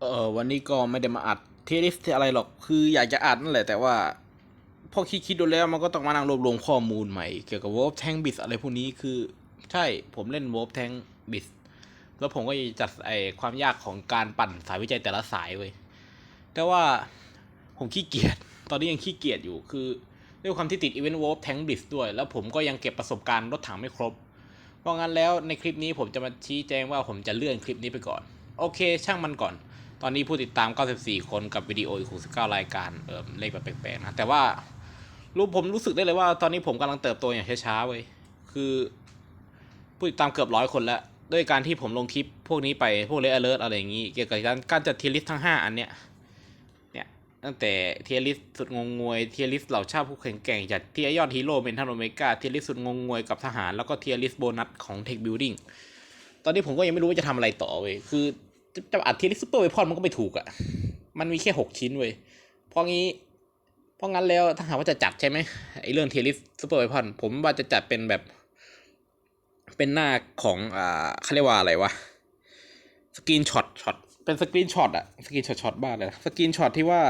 เออวันนี้ก็ไม่ได้มาอัดเทลิสอะไรหรอกคืออยากจะอัดนั่นแหละ แต่ว่าพอคิดคิดดูแล้วมันก็ต้องมานั่งรวบรวมข้อมูลใหม่ เกี่ยวกับ Wolf Tank b i s อะไรพวกนี้คือ ใช่ผมเล่น Wolf Tank b i s แล้วผมก็จัดไอความยากของการปั่นสายวิจัยแต่ละสายเว้ยแต่ว่าผมขี้เกียจตอนนี้ยังขี้เกียจอยู่คือด้วยความที่ติด Event Wolf Tank b i s ด้วย แล้วผมก็ยังเก็บประสบการณ์รถถังไม่ครบเพราะงั้นแล้วในคลิปนี้ผมจะมาชี้แจงว่าผมจะเลื่อนคลิปนี้ไปก่อน โอเค ช่างมันก่อน ตอนนี้ผู้ติดตาม 94 คนกับวิดีโออีก69 รายการ เออเลขแบบแปลกๆนะ แต่ว่ารู้ผมรู้สึกได้เลยว่า ตอนนี้ผมกำลังเติบโตอย่างช้าๆเว้ย คือผู้ติดตามเกือบร้อยคนแล้ว ด้วยการที่ผมลงคลิปพวกนี้ไป พวกเลอเลิร์อะไรอย่างนี้ เกี่ยวกับการการจัดเทียริสทั้ง 5 อันเนี้ย เนี่ย ตั้งแต่เทียริสสุดงงงวย เทียริสเหล่าชาติผู้แข็งแกร่งจัดเทียยอดฮีโร่เมนทันโอเมกาเทียริสสุดงงงวยกับทหาร แล้วก็เทียริสโบนัสของเทคบิลดิ้ง ตอนนี้ผมก็ยังไม่รู้ว่าจะทำอะไรต่อเว้ย คือ จะอัดเทียริสซูเปอร์เวพอนมันก็ไม่ถูกอะ่ะ มันมีแค่หกชิ้นเว้ยเพราะงี้ เพราะงั้นแล้วถ้าหากว่าจะจัดใช่ไหมไอ้เรื่องเทียริสซูเปอร์เวพอนผมว่าจะจัดเป็นแบบ เป็นหน้าของอ่าเขาเรียกว่าอะไรวะสกรีนช็อตช็อตเป็นสกรีนช็อตอะสกรีนช็อตช็อตบ้าเลยสกรีนช็อตที่ว่า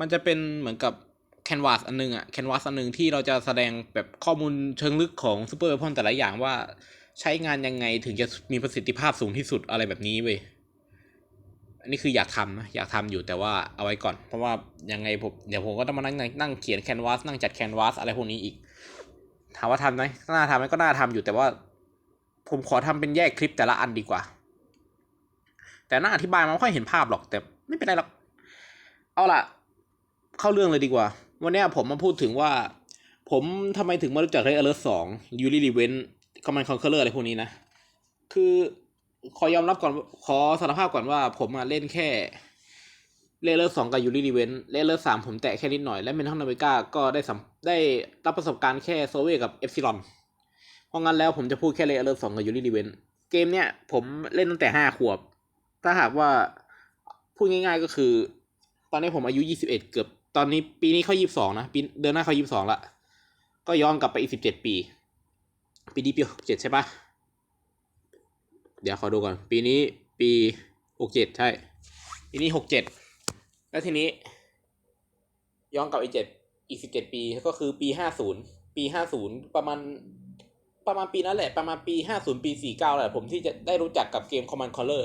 มันจะเป็นเหมือนกับแคนวาสอันนึงอะแคนวาสอันนึงที่เราจะแสดงแบบข้อมูลเชิงลึกของซูเปอร์เวพอนแต่ละอย่างว่า ใช้งานยังไงถึงจะมีประสิทธิภาพสูงที่สุดอะไรแบบนี้เว้ยอันนี้คืออยากทำนะอยากทำอยู่แต่ว่าเอาไว้ก่อน เพราะว่ายังไงผมเดี๋ยวผมก็ต้องมานั่งนั่งเขียนแคนวาสนั่งจัดแคนวาสอะไรพวกนี้อีกถามว่าทำไหมน่าทำไหมก็น่าทำอยู่แต่ว่า ผมขอทำเป็นแยกคลิปแต่ละอันดีกว่า แต่น่าอธิบายมันไม่ค่อยเห็นภาพหรอก แต่ไม่เป็นไรหรอกเอาล่ะ เข้าเรื่องเลยดีกว่า วันนี้ผมมาพูดถึงว่า ผมทำไมถึงมารู้จักเร d อเลอร์สองยูริลีเวน คอมมานด์คอนเคอร์อะไรพวกนี้นะ คือขอยอมรับก่อนขอสารภาพก่อนว่าผมมาเล่นแค่เลเลอร์สองกับยูริลีเวนเลเลอร์สามผมแตะแค่นิดหน่อย และเมนทัลนาเมกาก็ได้สัมได้รับประสบการณ์แค่โซเวกับเอฟซิลอนเพราะงั้นแล้วผมจะพูดแค่เลเลอร์สองกับยูริลีเวนเกมเนี้ยผมเล่นตั้งแต่ห้าขวบ ถ้าหากว่าพูดง่ายๆก็คือ ตอนนี้ผมอายุยี่สิบเอ็ดเกือบ ตอนนี้ปีนี้เขายี่สิบสองนะปีเดือนหน้าเขายี่สิบสองละก็ย้อนกลับไปอีกสิบเจ็ดปี ปีนี้ปีหกเจ็ดใช่ปะเดี๋ยวขอดูก่อน ปีนี้ปีหกเจ็ดใช่ ปีนี้หกเจ็ดแล้วทีนี้ ย้อนกลับอีกเจ็ดอีกสิบเจ็ดปีก็คือปีห้าศูนย์ปีห้าศูนย์ประมาณประมาณปีนั้นแหละ ประมาณปีห้าศูนย์ปีสี่เก้าแหละผมที่จะได้รู้จักกับเกม Command Conquer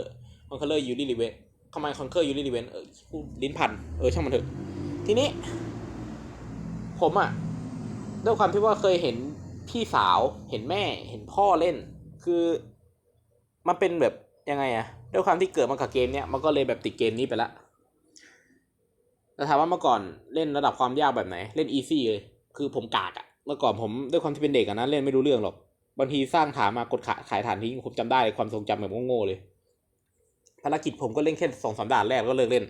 Conquer u n i l e v e n Command Conquer u n i l e v e n เออพูดลิ้นพันเออช่างมันเถอะ ทีนี้ ผมอะด้วยความที่ว่าเคยเห็น พี่สาวเห็นแม่เห็นพ่อเล่น คือมันเป็นแบบยังไงอะด้วยความที่เกิดมากับเกมเนี้ยมันก็เลยแบบติดเกมนี้ไปละแต่ถามว่าเมื่อก่อนเล่นระดับความยากแบบไหน เล่นอีซี่เลย คือผมกากอะเมื่อก่อนผมด้วยความที่เป็นเด็กอะนะเล่นไม่รู้เรื่องหรอกบางทีสร้างฐานมากดขายขายฐานทิ้งผมจำได้ความทรงจำแบบโง่ๆเลยภารกิจผมก็เล่นแค่สองสามด่านแรกก็เลิกเล่น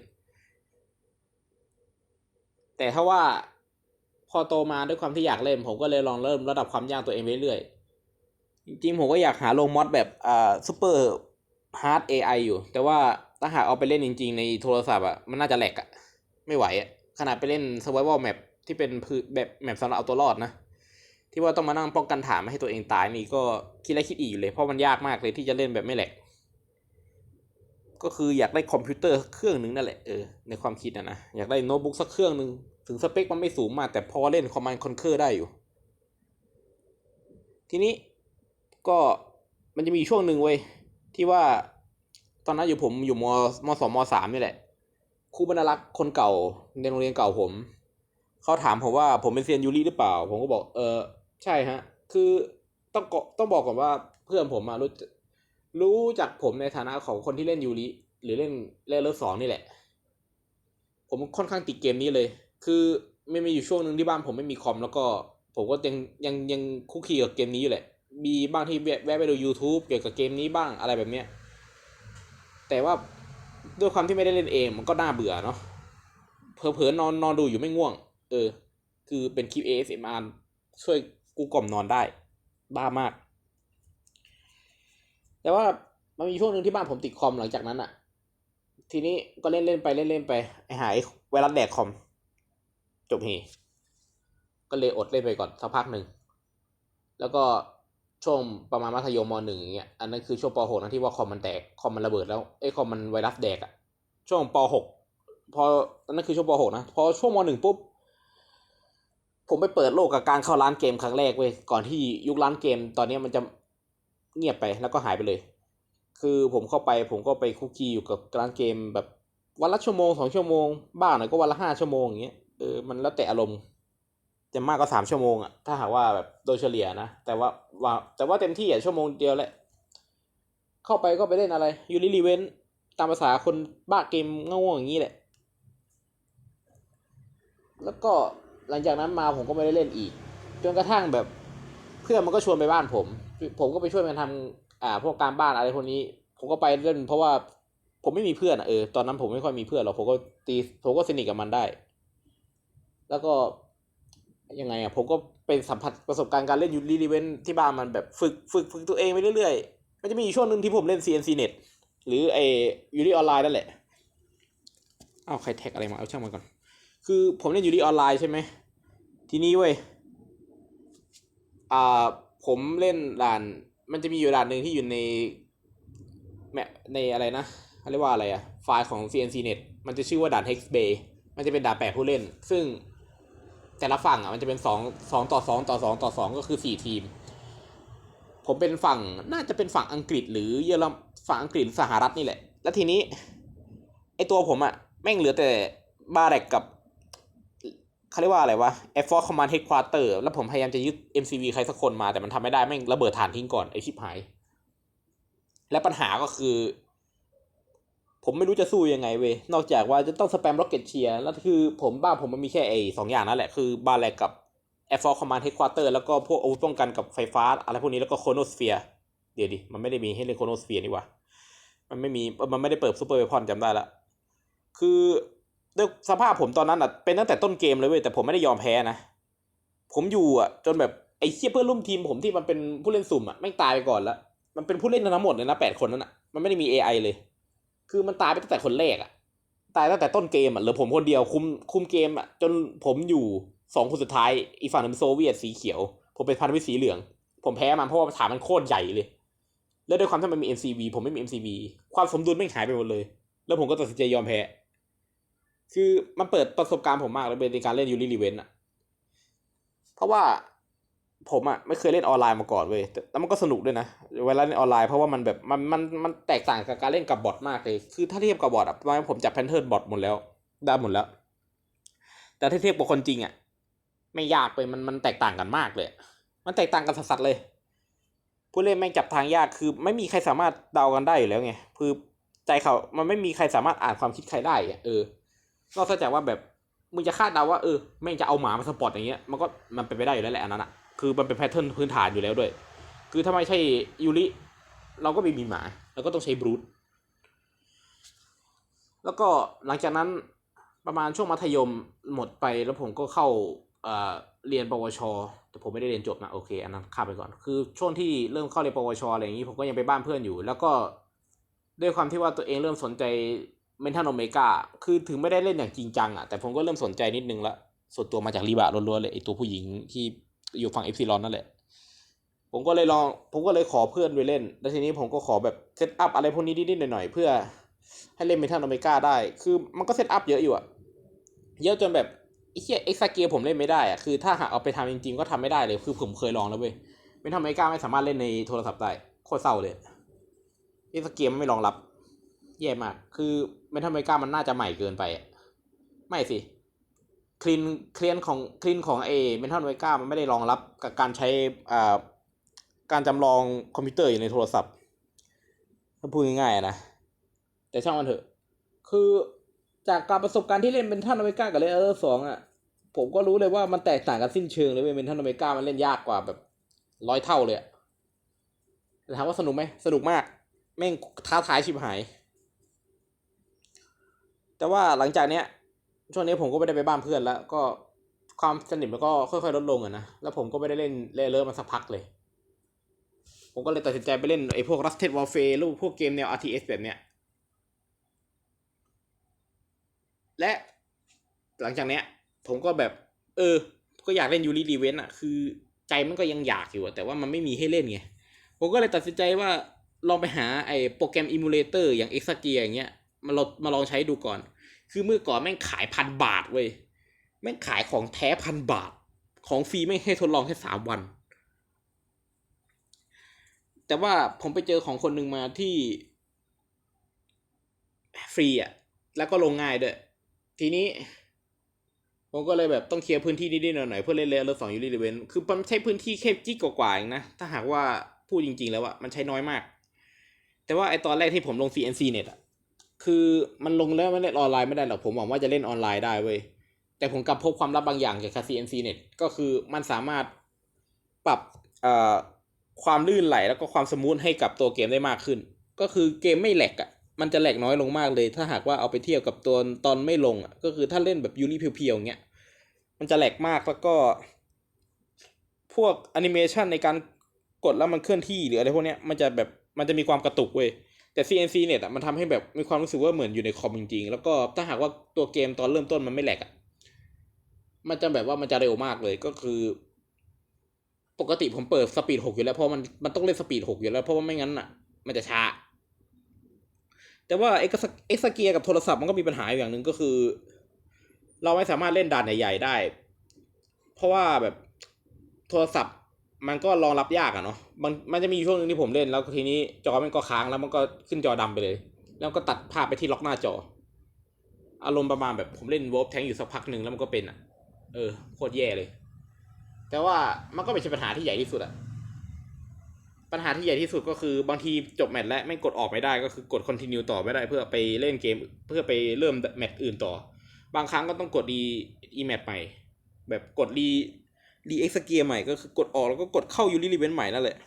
แต่ถ้าว่า พอโตมาด้วยความที่อยากเล่น ผมก็เลยลองเริ่มระดับความยากตัวเองไปเรื่อยๆจริงๆผมก็อยากหาลงมอดแบบอ่าซูเปอร์ฮาร์ดเอไออยู่ แต่ว่าถ้าหากเอาไปเล่นจริง ๆ ในโทรศัพท์อะมันน่าจะแหลกอะ ไม่ไหวอะขนาดไปเล่น survival map ที่เป็นพื้นแบบแมปสำหรับเอาตัวรอดนะ ที่ว่าต้องมานั่งป้องกันฐานไม่ให้ตัวเองตายนี่ก็คิดแล้วคิดอีกอยู่เลย เพราะมันยากมากเลยที่จะเล่นแบบไม่แหลก ก็คืออยากได้คอมพิวเตอร์เครื่องหนึ่งนั่นแหละเออในความคิดนะนะอยากได้โน้ตบุ๊กสักเครื่องหนึ่ง ถึงสเปคมันไม่สูงมาก แต่พอเล่นคอมมานด์คอนเคอร์ได้อยู่ ทีนี้ก็มันจะมีช่วงหนึ่งเว้ย ที่ว่าตอนนั้นอยู่ผมอยู่มมสองมสามนี่แหละครูบรรลักษ์คนเก่าในโรงเรียนเก่าผมเขาถามผมว่าผมเป็นเซียนยูริหรือเปล่า ผมก็บอกเออใช่ฮะ คือต้องต้องบอกก่อนว่าเพื่อนผมมารู้รู้จักผมในฐานะของคนที่เล่นยูริหรือเล่นเล่นเลิฟสองนี่แหละ ผมค่อนข้างติดเกมนี้เลย คือไม่มีอยู่ช่วงหนึ่งที่บ้านผมไม่มีคอมแล้วก็ผมก็ยังยังยังคุกคีกับเกมนี้อยู่แหละ มีบ้างที่แวะแวะไปดู YouTube เกี่ยวกับเกมนี้บ้างอะไรแบบเนี้ย แต่ว่าด้วยความที่ไม่ได้เล่นเองมันก็น่าเบื่อเนาะเผลอๆนอนนอนดูอยู่ไม่ง่วง เออ คือเป็นคลิป ASMR ช่วยกูกล่อมนอนได้ บ้ามาก แต่ว่ามันมีช่วงหนึ่งที่บ้านผมติดคอมหลังจากนั้นอะทีนี้ก็เล่นเล่นไปเล่นเล่นไปไอหายไวรัสแดกคอม จบเฮก็เลยอดเล่นไปก่อนสักพักหนึ่ง แล้วก็ช่วงประมาณมัธยมมหนึ่งอย่างเงี้ย อันนั้นคือช่วงปหกนะที่ว่าคอมมันแตก คอมมันระเบิดแล้ว ไอ้ยคอมมันไวรัสแดกอะช่วงป .6 พอนั่นคือช่วงป .6 นะ พอช่วงม .1 ปุ๊บ ผมไปเปิดโลกกับการเข้าร้านเกมครั้งแรกเว้ย ก่อนที่ยุคร้านเกม ตอนนี้มันจะเงียบไปแล้วก็หายไปเลย คือผมเข้าไปผมก็ไปคุกคีอยู่กับร้านเกมแบบวันละชั่วโมงสองชั่วโมง บ้างหน่อยก็วันละห้าชั่วโมงอย่างเงี้ย เออมันแล้วแต่อารมณ์ จะมากก็สามชั่วโมงอะถ้าหากว่าแบบโดยเฉลี่ยนะ แต่ว่าว่าแต่ว่าเต็มที่อะชั่วโมงเดียวแหละ เข้าไปก็ไปเล่นอะไรยูริลีเวนตามภาษาคนบ้าเกมง่วงอย่างนี้แหละ แล้วก็หลังจากนั้นมาผมก็ไม่ได้เล่นอีก จนกระทั่งแบบเพื่อนมันก็ชวนไปบ้านผม ผมก็ไปช่วยมันทำอ่าพวกการบ้านอะไรพวกนี้ ผมก็ไปเล่น เพราะว่าผมไม่มีเพื่อนอะเออตอนนั้นผมไม่ค่อยมีเพื่อนหรอกผมก็ตีผมก็สนิทกับมันได้ แล้วก็ยังไงอะผมก็เป็นสัมผัสประสบการณ์การเล่นยูริลีเวนที่บ้านมันแบบฝึกฝึกฝึกตัวเองไปเรื่อยๆ มันจะมีช่วงหนึ่งที่ผมเล่น CNC Net หรือไอยูริออนไลน์นั่นแหละ เอาใครแท็กอะไรมา เอาช่างมันก่อน คือผมเล่นยูริออนไลน์ใช่ไหม ทีนี้เว้ย อ่า ผมเล่นด่าน มันจะมีอยู่ด่านหนึ่งที่อยู่ในแมในอะไรนะเขาเรียกว่าอะไรอะไฟล์ของ CNC Net มันจะชื่อว่าด่าน Hex Bay มันจะเป็นด่านแปดผู้เล่น ซึ่ง แต่ละฝั่งอะมันจะเป็นสองสองต่อสองต่อสองต่อสองก็คือสี่ทีม ผมเป็นฝั่งน่าจะเป็นฝั่งอังกฤษ หรือเยอรมฝั่งอังกฤษสหรัฐนี่แหละ แล้วทีนี้ไอตัวผมอะแม่งเหลือแต่บาแรกกับเขาเรียกว่าอะไรวะ Air Force Command Headquarter แล้วผมพยายามจะยึด MCV ใครสักคนมาแต่มันทำไม่ได้แม่งระเบิดฐานทิ้งก่อนไอชิบหาย และปัญหาก็คือ ผมไม่รู้จะสู้ยังไงเว้ยนอกจากว่าจะต้องสแปมร็อกเก็ตเชียร์แล้วคือผมบ้านผมมันมีแค่ไอ้สองอย่างนั่นแหละ คือบาแรกกับ Air Force Command Headquarter แล้วก็พวกอาวุธป้องกันกับไฟฟ้า อะไรพวกนี้แล้วก็โคโนสเฟียเดี๋ยวดิ มันไม่ได้มีให้เล่นโคโนสเฟียนี่ว่ามันไม่มีมันไม่ได้เปิดซูเปอร์เวพอนจำได้ละ คือด้วยสภาพผมตอนนั้นอะเป็นตั้งแต่ต้นเกมเลยเว้ยแต่ผมไม่ได้ยอมแพ้นะ ผมอยู่อะ จนแบบไอ้เคียเพื่อนร่วมทีมผมที่มันเป็นผู้เล่นสุ่มอะแม่ตายไปก่อนละมันเป็นผู้เล่นทั้งหมดเลยนะแปดคนนั้นอะมันไม่ได้มี AI เลย คือมันตายไปตั้งแต่คนแรกอะตายตั้งแต่ต้นเกมอะเหลือผมคนเดียวคุมคุมเกมอะจนผมอยู่สองคนสุดท้ายอีกฝั่งนึงเป็นโซเวียตสีเขียว ผมเป็นพันธมิตรสีเหลือง ผมแพ้มันเพราะว่าฐานมันโคตรใหญ่เลย แล้วด้วยความที่มันมี MCV ผมไม่มี MCV ความสมดุลไม่หายไปหมดเลย แล้วผมก็ตัดสินใจยอมแพ้ คือมันเปิดประสบการณ์ผมมากเลยในการเล่นยูริลีเวนอะเพราะว่า ผมอะไม่เคยเล่นออนไลน์มาก่อนเว้ยแต่แล้วมันก็สนุกด้วยนะเวลาเล่นออนไลน์เพราะว่ามันแบบมันมันมันแตกต่างกับการเล่นกับบอทมากเลย คือถ้าเทียบกับบอทอะตอนนี้ผมจับแพนเทิร์นบอทหมดแล้วได้หมดแล้ว แต่ถ้าเทียบกับคนจริงอะไม่ยากเลยมันมันแตกต่างกันมากเลย มันแตกต่างกันสัสๆเลย ผู้เล่นแม่งจับทางยากคือ ไม่มีใครสามารถเดากันได้อยู่แล้วไงคือใจเขา มันไม่มีใครสามารถอ่านความคิดใครได้อะเออนอกจากว่าแบบมึงจะคาดเดาว่าเออแม่งจะเอาหมามาสปอร์ตอย่างเงี้ยมันก็มันเป็นไปได้อยู่แล้วแหละอันนั้นอะ คือมันเป็นแพทเทิร์นพื้นฐานอยู่แล้วด้วย คือถ้าไม่ใช่ยูริเราก็ไม่มีหมา เราก็ต้องใช้บรูทแล้วก็หลังจากนั้นประมาณช่วงมัธยมหมดไปแล้วผมก็เข้าเอ่อเรียนปวช แต่ผมไม่ได้เรียนจบนะโอเคอันนั้นข้ามไปก่อน คือช่วงที่เริ่มเข้าเรียนปวชอะไรอย่างนี้ผมก็ยังไปบ้านเพื่อนอยู่ แล้วก็ด้วยความที่ว่าตัวเองเริ่มสนใจเมนทันโอเมกาคือถึงไม่ได้เล่นอย่างจริงจังอะแต่ผมก็เริ่มสนใจนิดนึงละส่วนตัวมาจากรีบะล้วนๆเลยไอตัวผู้หญิงที่ อยู่ฝั่งเอฟซีรอนนั่นแหละ ผมก็เลยลอง ผมก็เลยขอเพื่อนไปเล่น แล้วทีนี้ผมก็ขอแบบเซตอัพอะไรพวกนี้นิดๆหน่อยๆเพื่อให้เล่นเมทัลโอเมกาได้ คือมันก็เซตอัพเยอะอยู่อะเยอะจนแบบไอ้เหี้ยเอ็กซ์เกมผมเล่นไม่ได้อะคือถ้าหากเอาไปทำจริงๆก็ทำไม่ได้เลย คือผมเคยลองแล้วเว้ยเมทัลโอเมกาไม่สามารถเล่นในโทรศัพท์ได้ โคตรเศร้าเลยเอ็กซ์เกมไม่รองรับ แย่มาก คือเมทัลโอเมกามันน่าจะใหม่เกินไปอะไม่สิ คลีนคลีนของคลีนของเอเมทัลโอเมกามันไม่ได้รองรับกับการใช้อ่าการจำลองคอมพิวเตอร์อยู่ในโทรศัพท์ถ้าพูดง่ายๆนะ แต่ช่างมันเถอะ คือจากการประสบการณ์ที่เล่นเป็นท่านอเมริกากับเลเออร์สองอะผมก็รู้เลยว่ามันแตกต่างกันสิ้นเชิงเลยเว้ยเป็นท่านอเมริกามันเล่นยากกว่าแบบร้อยเท่าเลยอะแต่ถามว่าสนุกไหมสนุกมากแม่งท้าทายชิบหาย แต่ว่าหลังจากเนี้ย ช่วงนี้ผมก็ไม่ได้ไปบ้านเพื่อนแล้ว ก็ความสนิทมันก็ค่อยๆลดลงอะนะ แล้วผมก็ไม่ได้เล่นเล่เออร์มาสักพักเลย ผมก็เลยตัดสินใจไปเล่นไอ้พวก Rusted Warfare รูปพวกเกมแนว RTS แบบเนี้ย และหลังจากเนี้ย ผมก็แบบ เออ ก็อยากเล่นยูริดีเวนอะคือใจมันก็ยังอยากอยู่แต่ว่ามันไม่มีให้เล่นไง ผมก็เลยตัดสินใจว่าลองไปหาไอ้โปรแกรมอิมูเลเตอร์อย่าง e x a g e a r อย่างเงี้ยมาลองมาลองใช้ดูก่อน คือเมื่อก่อนแม่งขายพันบาทเว้ยแม่งขายของแท้พันบาท ของฟรีไม่ให้ทดลองแค่สามวัน แต่ว่าผมไปเจอของคนหนึ่งมาที่ ฟรีอะ แล้วก็ลงง่ายด้วย ทีนี้ ผมก็เลยแบบต้องเคลียร์พื้นที่นิดๆหน่อยๆเพื่อเล่นเลเวลสองยูริเวนคือมันใช้พื้นที่แค่จิ๊กกว่าๆเองนะ ถ้าหากว่าพูดจริงๆแล้วอะมันใช้น้อยมาก แต่ว่าไอตอนแรกที่ผมลง CNC Net อะ คือมันลงแล้วมันเล่นออนไลน์ไม่ได้หรอกผมหวังว่าจะเล่นออนไลน์ได้เว้ยแต่ผมกลับพบความลับบางอย่างเกี่ยวกับ CNC Net ก็คือมันสามารถปรับความลื่นไหลแล้วก็ความสมูทให้กับตัวเกมได้มากขึ้น ก็คือเกมไม่แหลกอะมันจะแหลกน้อยลงมากเลย ถ้าหากว่าเอาไปเทียบกับตัวตอนไม่ลงอะก็คือถ้าเล่นแบบยูริเพียวๆอย่างเงี้ยมันจะแหลกมากแล้วก็ พวกแอนิเมชันในการกดแล้วมันเคลื่อนที่หรืออะไรพวกเนี้ยมันจะแบบมันจะมีความกระตุกเว้ย แต่ CNC เนี่ยอะมันทำให้แบบมีความรู้สึกว่าเหมือนอยู่ในคอมจริงๆ แล้วก็ถ้าหากว่าตัวเกมตอนเริ่มต้นมันไม่แหลกอะมันจะแบบว่ามันจะเร็วมากเลยก็คือ ปกติผมเปิดสปีดหกอยู่แล้วเพราะมันมันต้องเล่นสปีดหกอยู่แล้วเพราะว่าไม่งั้นอะ มันจะช้า แต่ว่าเอ็กซ์เอ็กซ์เกียกับโทรศัพท์มันก็มีปัญหาอย่างหนึ่งก็คือ เราไม่สามารถเล่นด่านใหญ่ๆได้ เพราะว่าแบบโทรศัพท์ มันก็รองรับยากอะเนาะมันมันจะมีช่วงหนึ่งที่ผมเล่นแล้วทีนี้จอมันก็ค้างแล้วมันก็ขึ้นจอดำไปเลย แล้วก็ตัดภาพไปที่ล็อกหน้าจอ อารมณ์ประมาณแบบผมเล่นวอลแทงอยู่สักพักหนึ่งแล้วมันก็เป็นอะเออโคตรแย่เลย แต่ว่ามันก็ไม่ใช่ปัญหาที่ใหญ่ที่สุดอะปัญหาที่ใหญ่ที่สุดก็คือบางทีจบแมตช์แล้วไม่กดออกไม่ได้ก็คือกด continue ต่อไม่ได้เพื่อไปเล่นเกม เพื่อไปเริ่มแมตช์อื่นต่อ บางครั้งก็ต้องกดรีอีแมทใหม่แบบกดรี รีเอ็กซ์เกียร์ใหม่ก็คือกดออกแล้วก็กดเข้ายูริลีเวนใหม่นั่นแหละ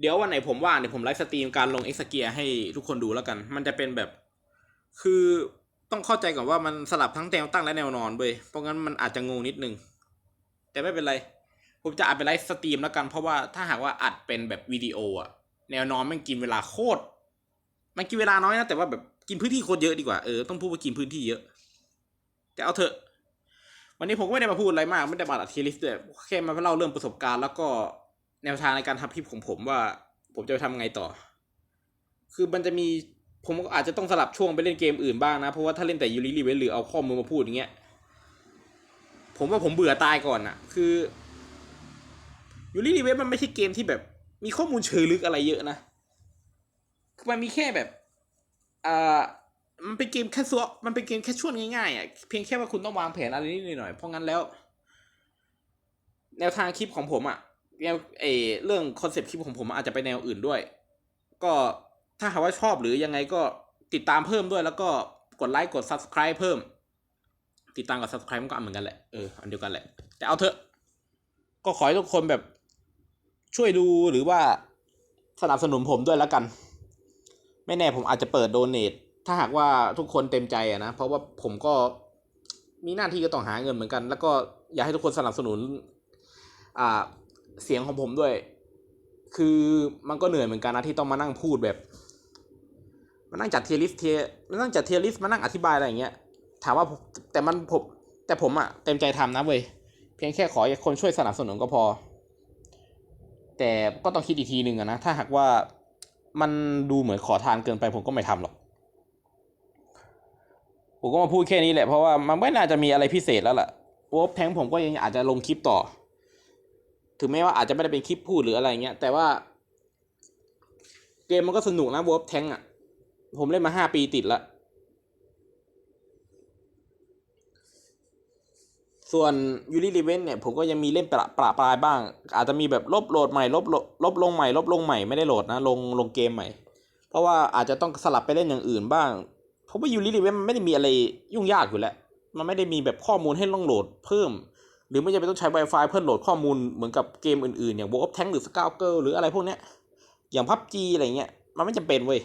เดี๋ยววันไหนผมว่างเดี๋ยวผมไลฟ์สตรีมการลงเอ็กซ์เกียร์ให้ทุกคนดูแล้วกัน มันจะเป็นแบบ คือต้องเข้าใจก่อนว่ามันสลับทั้งแนวตั้งและแนวนอนเว้ยเพราะงั้นมันอาจจะงงนิดนึง แต่ไม่เป็นไร ผมจะอัดเป็นไลฟ์สตรีมแล้วกัน เพราะว่าถ้าหากว่าอัดเป็นแบบวิดีโออะแนวนอนมันกินเวลาโคตร มันกินเวลาน้อยนะแต่ว่าแบบกินพื้นที่โคตรเยอะดีกว่า เออต้องพูดว่ากินพื้นที่เยอะ แต่เอาเถอะ วันนี้ผมก็ไม่ได้มาพูดอะไรมาก ไม่ได้มาอัดทีลิสต์ด้วยแค่มาเล่าเรื่องประสบการณ์แล้วก็แนวทางในการทำคลิปของผมว่า ผมจะไปทำไงต่อ คือมันจะมีผมก็อาจจะต้องสลับช่วงไปเล่นเกมอื่นบ้างนะ เพราะว่าถ้าเล่นแต่ยูริรีเวนหรือเอาข้อมูลมาพูดอย่างเงี้ย ผมว่าผมเบื่อตายก่อนอะคือยูริรีเวนมันไม่ใช่เกมที่แบบ มีข้อมูลเชิงลึกอะไรเยอะนะ มันมีแค่แบบอ่า มันเป็นเกมแค่ซัวมันเป็นเกมแค่ช่วงง่ายๆอะเพียงแค่ว่าคุณต้องวางแผนอะไรนิดหน่อยเพราะงั้นแล้ว แนวทางคลิปของผมอะแนวเอเรื่องคอนเซปต์คลิปของผมอาจจะไปแนวอื่นด้วย ก็ถ้าหากว่าชอบหรือยังไงก็ติดตามเพิ่มด้วย แล้วก็กดไลค์กด subscribe เพิ่ม ติดตามกับ subscribe มันก็อันเหมือนกันแหละเอออันเดียวกันแหละ แต่เอาเถอะ ก็ขอให้ทุกคนแบบช่วยดูหรือว่าสนับสนุนผมด้วยแล้วกัน ไม่แน่ผมอาจจะเปิดโดเนท ถ้าหากว่าทุกคนเต็มใจอะนะเพราะว่าผมก็มีหน้าที่ก็ต้องหาเงินเหมือนกัน แล้วก็อยากให้ทุกคนสนับสนุน อ่าเสียงของผมด้วย คือมันก็เหนื่อยเหมือนกันนะที่ต้องมานั่งพูดแบบมานั่งจัดเทียริสเทียมานั่งจัดเทียริสมานั่งอธิบายอะไรอย่างเงี้ยถามว่าแต่มันผมแต่ผมอะเต็มใจทำนะเว้ยเพียงแค่ขอคนช่วยสนับสนุนก็พอ แต่ก็ต้องคิดอีกทีหนึ่งอะนะถ้าหากว่ามันดูเหมือนขอทานเกินไปผมก็ไม่ทำหรอก ผมก็มาพูดแค่นี้แหละเพราะว่ามันไม่น่าจะมีอะไรพิเศษแล้วล่ะวอฟแทงผมก็ยังอาจจะลงคลิปต่อ ถึงแม้ว่าอาจจะไม่ได้เป็นคลิปพูดหรืออะไรเงี้ยแต่ว่า เกมมันก็สนุกนะวอฟแทงอะ ผมเล่นมาห้าปีติดละส่วนยูริลีเวนเนี่ยผมก็ยังมีเล่นประประปรายบ้าง อาจจะมีแบบลบโหลดใหม่ลบลดลบลงใหม่ลบลงใหม่ไม่ได้โหลดนะ ลงลงเกมใหม่ เพราะว่าอาจจะต้องสลับไปเล่นอย่างอื่นบ้าง เพราะว่ายูริลีเวนมันไม่ได้มีอะไรยุ่งยากอยู่แล้ว มันไม่ได้มีแบบข้อมูลให้ต้องโหลดเพิ่ม หรือไม่จำเป็นต้องใช้ Wi-Fi เพื่อโหลดข้อมูลเหมือนกับเกมอื่นๆ อย่าง World of Tank หรือ Scout Girl หรืออะไรพวกเนี้ย อย่าง PUBG อะไรเงี้ย มันไม่จำเป็นเว้ย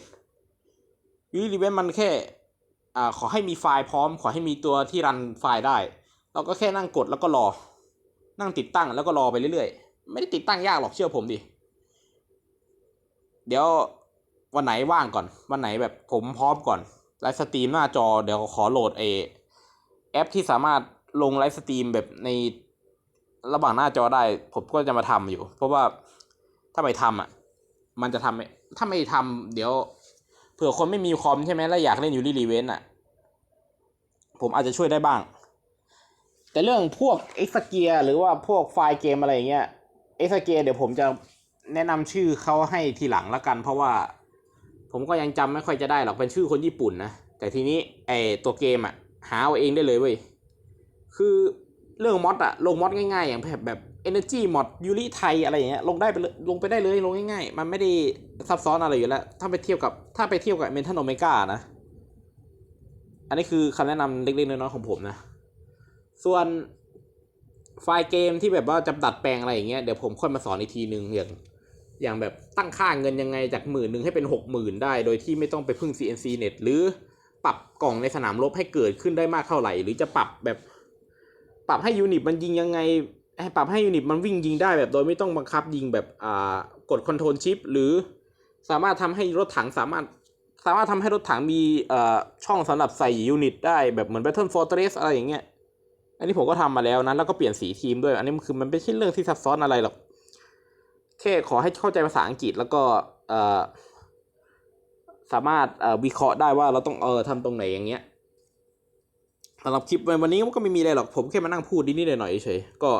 ยูริลีเวนมันแค่อ่าขอให้มีไฟล์พร้อม ขอให้มีตัวที่รันไฟล์ได้ เราก็แค่นั่งกดแล้วก็รอ นั่งติดตั้งแล้วก็รอไปเรื่อยๆ ไม่ได้ติดตั้งยากหรอกเชื่อผมดิ เดี๋ยววันไหนว่างก่อน วันไหนแบบผมพร้อมก่อน ไลฟ์สตรีมหน้าจอเดี๋ยวขอโหลดเอแอปที่สามารถลงไลฟ์สตรีมแบบในระหว่างหน้าจอได้ ผมก็จะมาทำอยู่ เพราะว่าถ้าไปทำอะ มันจะทำถ้าไม่ทำเดี๋ยว เผื่อคนไม่มีคอมใช่ไหมแล้วอยากเล่นยูริรีเวนอะ ผมอาจจะช่วยได้บ้าง แต่เรื่องพวกเอ็กซ์เกียหรือว่าพวกไฟล์เกมอะไรอย่างเงี้ยเอ็กซ์เกียเดี๋ยวผมจะแนะนำชื่อเขาให้ทีหลังละกัน เพราะว่า ผมก็ยังจำไม่ค่อยจะได้หรอกเป็นชื่อคนญี่ปุ่นนะ แต่ทีนี้ไอตัวเกมอะหาเอาเองได้เลยเว้ย คือเรื่องมอดอะลงมอดง่ายๆ อย่างแบบแบบ Energy มอดยูริไทยอะไรอย่างเงี้ยลงได้ไปลงไปได้เลยลงง่ายๆ มันไม่ได้ซับซ้อนอะไรอยู่แล้ว ถ้าไปเทียบกับถ้าไปเทียบกับเมนทันโอเมก้านะ อันนี้คือคำแนะนำเล็กๆน้อยๆของผมนะ ส่วนไฟล์เกมที่แบบว่าจะดัดแปลงอะไรอย่างเงี้ยเดี๋ยวผมค่อยมาสอนอีกทีนึงอย่าง อย่างแบบตั้งค่าเงินยังไงจากหมื่นหนึ่งให้เป็นหกหมื่นได้ โดยที่ไม่ต้องไปพึ่ง CNC Net หรือปรับกล่องในสนามรบให้เกิดขึ้นได้มากเท่าไหร่ หรือจะปรับแบบปรับให้ยูนิตมันยิงยังไงให้ปรับให้ยูนิตมันวิ่งยิงได้แบบโดยไม่ต้องบังคับยิงแบบอ่ากดคอนโทรลชิปหรือสามารถทำให้รถถังสามารถสามารถทำให้รถถังมีเอ่อช่องสำหรับใส่ยูนิตได้แบบเหมือน Battle Fortress อะไรอย่างเงี้ย อันนี้ผมก็ทำมาแล้วนะแล้วก็เปลี่ยนสีทีมด้วย อันนี้มันคือมันไม่ใช่เรื่องที่ซับซ้อนอะไรหรอก ค่ขอให้เข้าใจภาษาอังกฤษแล้วก็เอ่อสามารถเอ่อวิเคราะห์ได้ว่าเราต้องเออทำตรงไหนอย่างเงี้ยสำหรับคลิปวันนี้ก็ไม่มีอะไรหรอกผมแค่มานั่งพูดนิดๆหน่อยๆเฉยๆก็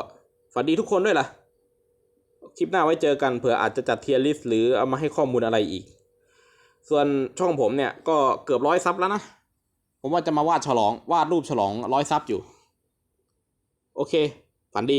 ฝันดีทุกคนด้วยล่ะ คลิปหน้าไว้เจอกันเผื่ออาจจะจัดเทียร์ลิสต์หรือเอามาให้ข้อมูลอะไรอีก ส่วนช่องผมเนี่ยก็เกือบร้อยซับแล้วนะ ผมว่าจะมาวาดฉลองวาดรูปฉลองร้อยซับอยู่ โอเค ฝันดี